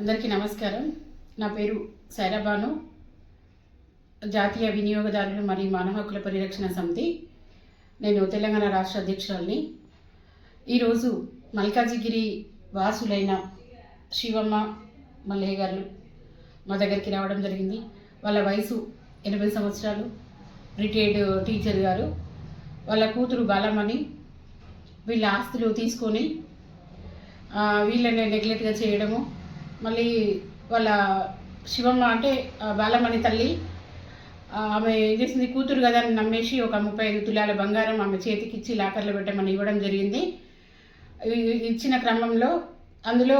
అందరికీ నమస్కారం. నా పేరు సైరాబాను జాతీయ వినియోగదారులు మరియు మానవ హక్కుల పరిరక్షణ సమితి. నేను తెలంగాణ రాష్ట్ర అధ్యక్షురాలిని. ఈరోజు మల్కాజిగిరి వాసులైన శివమ్మ మల్లయ్య గారు మా దగ్గరికి రావడం జరిగింది. వాళ్ళ వయసు ఎనభై సంవత్సరాలు. రిటైర్డ్ టీచర్ గారు. వాళ్ళ కూతురు బాలమణి వీళ్ళ ఆస్తులు తీసుకొని వీళ్ళని నెగ్లెక్ట్గా చేయడము మళ్ళీ వాళ్ళ శివమ్మ అంటే బాలమణి తల్లి ఆమె ఏం చేసింది? కూతురు కదా అని నమ్మేసి ఒక ముప్పై ఐదు తులాల బంగారం ఆమె చేతికి ఇచ్చి లాకర్లో పెట్టమని ఇవ్వడం జరిగింది. ఇచ్చిన క్రమంలో అందులో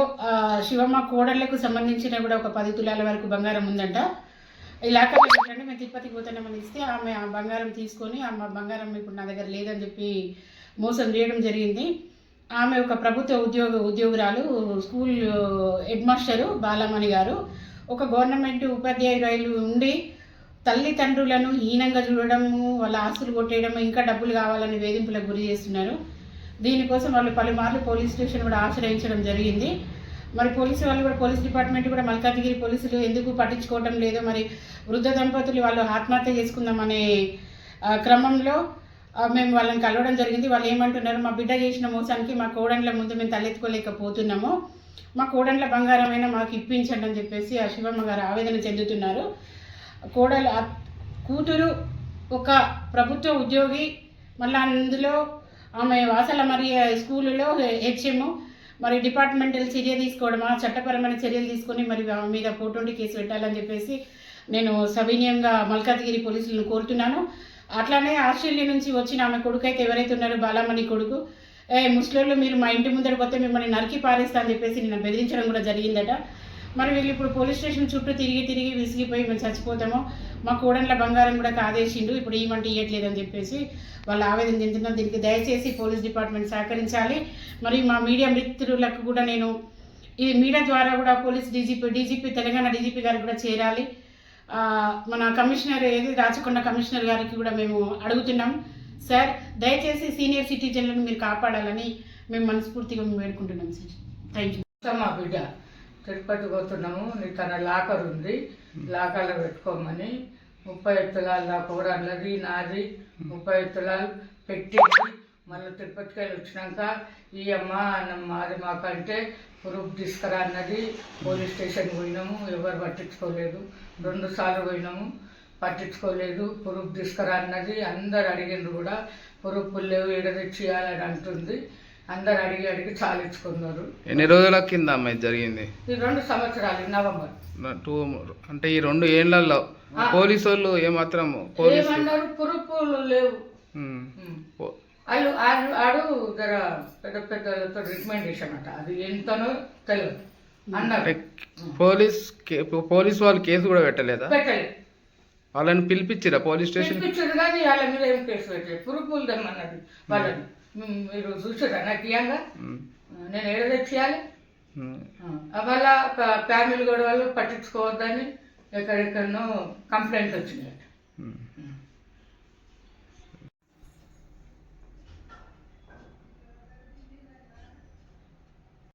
శివమ్మ కోడళ్ళకు సంబంధించిన కూడా ఒక పది తులాల వరకు బంగారం ఉందంట. ఈ లాకర్లో పెట్టండి మేము తిరుపతికి పోతున్నామని ఇస్తే ఆమె ఆ బంగారం తీసుకొని ఆమె బంగారం ఇప్పుడు నా దగ్గర లేదని చెప్పి మోసం చేయడం జరిగింది. ఆమె ఒక ప్రభుత్వ ఉద్యోగ ఉద్యోగురాలు స్కూల్ హెడ్ మాస్టరు బాలమణి గారు. ఒక గవర్నమెంట్ ఉపాధ్యాయురాలు ఉండి తల్లిదండ్రులను హీనంగా చూడడము వాళ్ళ ఆస్తులు కొట్టేయడము ఇంకా డబ్బులు కావాలని వేధింపులకు గురి చేస్తున్నారు. దీనికోసం వాళ్ళు పలుమార్లు పోలీస్ స్టేషన్ కూడా ఆశ్రయించడం జరిగింది. మరి పోలీసు వాళ్ళు కూడా పోలీస్ డిపార్ట్మెంట్ కూడా మల్కాజిగిరి పోలీసులు ఎందుకు పట్టించుకోవటం లేదు? మరి వృద్ధ దంపతులు వాళ్ళు ఆత్మహత్య చేసుకుందామనే క్రమంలో మేము వాళ్ళని కలవడం జరిగింది. వాళ్ళు ఏమంటున్నారు మా బిడ్డ చేసిన మోసానికి మా కోడండ్ల ముందు మేము తలెత్తుకోలేకపోతున్నాము. మా కోడండ్ల బంగారమైన మాకు ఇప్పించండి అని చెప్పేసి ఆ శివమ్మ గారు ఆవేదన చెందుతున్నారు. కోడలు ఆ కూతురు ఒక ప్రభుత్వ ఉద్యోగి మళ్ళీ అందులో ఆమె వాసల మరి స్కూలులో హెచ్ఎం మరి డిపార్ట్మెంటల్ చర్య తీసుకోవడమా చట్టపరమైన చర్యలు తీసుకొని మరి ఆమె మీద ఫోటోంటి కేసు పెట్టాలని చెప్పేసి నేను సవినీయంగా మల్కాజ్గిరి పోలీసులను కోరుతున్నాను. అట్లానే ఆస్ట్రేలియా నుంచి వచ్చిన ఆమె కొడుకు అయితే ఎవరైతే ఉన్నారో బాలామణి కొడుకు ఏ ముస్లింలు మీరు మా ఇంటి ముందర పోతే మిమ్మల్ని నరికి పారేస్తా అని చెప్పేసి నిన్న బెదిరించడం కూడా జరిగిందట. మరి వీళ్ళు ఇప్పుడు పోలీస్ స్టేషన్ చుట్టూ తిరిగి తిరిగి విసిగిపోయి మేము చచ్చిపోతాము. మా కోడన్ల బంగారం కూడా కాదేసిండు ఇప్పుడు ఏమంటే ఇవ్వట్లేదని చెప్పేసి వాళ్ళు ఆవేదన చెందుతున్నారు. దీనికి దయచేసి పోలీస్ డిపార్ట్మెంట్ సహకరించాలి. మరి మా మీడియా మిత్రులకు కూడా నేను ఈ మీడియా ద్వారా కూడా police DGP DGP Telangana DGP గారికి కూడా చేరాలి. మన కమిషనర్ ఏది రాచకొండ కమిషనర్ గారికి కూడా మేము అడుగుతున్నాం. సార్ దయచేసి సీనియర్ సిటిజన్లను మీరు కాపాడాలని మేము మనస్ఫూర్తిగా వేడుకుంటున్నాం సార్. థ్యాంక్ యూ మా బిడ్డ? తిరుపతి పోతున్నాము తన లాకర్ ఉంది. లాకర్లో పెట్టుకోమని. ముప్పై తులాల నా కూరన్నది నాది. ముప్పై తులాలు పెట్టి మళ్ళీ తిరుపతికి వెళ్ళి వచ్చినాక ఈ అమ్మ మాది మాకంటే ప్రూఫ్ తీసుకురా అన్నది పోలీస్ స్టేషన్ పోయినాము. ఎవరు పట్టించుకోలేదు. రెండు సార్లు పోయినాము. పట్టించుకోలేదు. ప్రూఫ్ తీసుకురా అన్నది అందరు అడిగిండ్రు కూడా. ప్రూఫ్లు లేవు ఎడ తెచ్చియాలని అంటుంది. అందరు అడిగి అడిగి చాలించుకున్నారు. ఎన్ని రోజుల కింద అమ్మ ఇది జరిగింది? ఈ రెండు సంవత్సరాలు నవంబర్. టూ అంటే ఈ రెండు ఏళ్ళలో పోలీసు వాళ్ళు ఏమాత్రం పోలీసు ఏమన్నారు? పురుపులు లేవు. వాళ్ళు ఆడు ఆడు జర పెద్ద పెద్దలతో రికమెండేషన్ అంట. అది ఎంతనో తెలియదు. అన్నారు పోలీస్ కే- పోలీస్ వాళ్ళు కేసు కూడా పెట్టలేదా? పెట్టలేదు. వాళ్ళని పిలిపించిరా పోలీస్ స్టేషన్? పిలిపించారు కానీ వాళ్ళ మీద ఏం కేసు పెట్టలేదు. పురుపులు తెమ్మన్నది వాళ్ళని. మీరు చూసారా? నాకు ఇయ్యంగా. నేను ఏడ తెచ్చేయాలి. వాళ్ళ ఫ్యామిలీ వాళ్ళు పట్టించుకోవద్దని ఎక్కడెక్కడనో కంప్లైంట్ వచ్చినాయి ఉమ్.